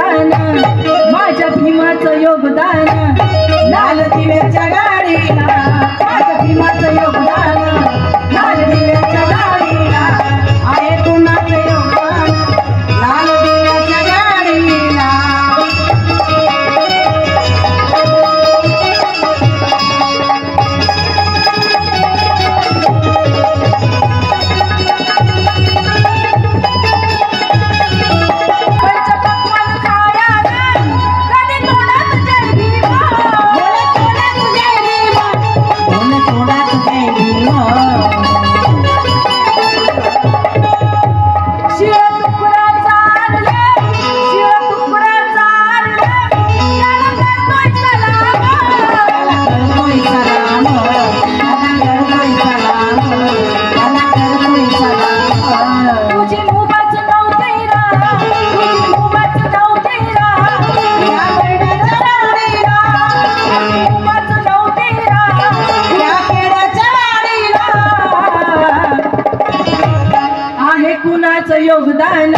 योगदान माझ्या भीमाचं योगदान लाल दिव्याच्या गाडीला. योगदान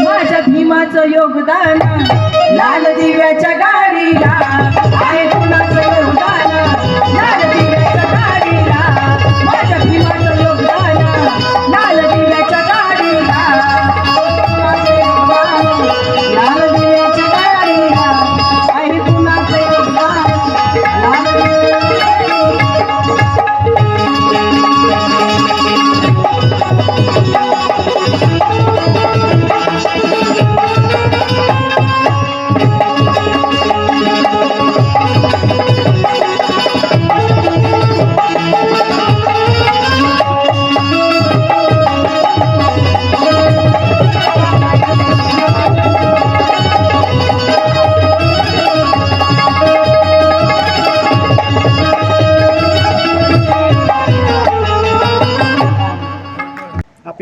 माझ्या भीमाचं योगदान लाल दिव्याच्या गाडीला आहे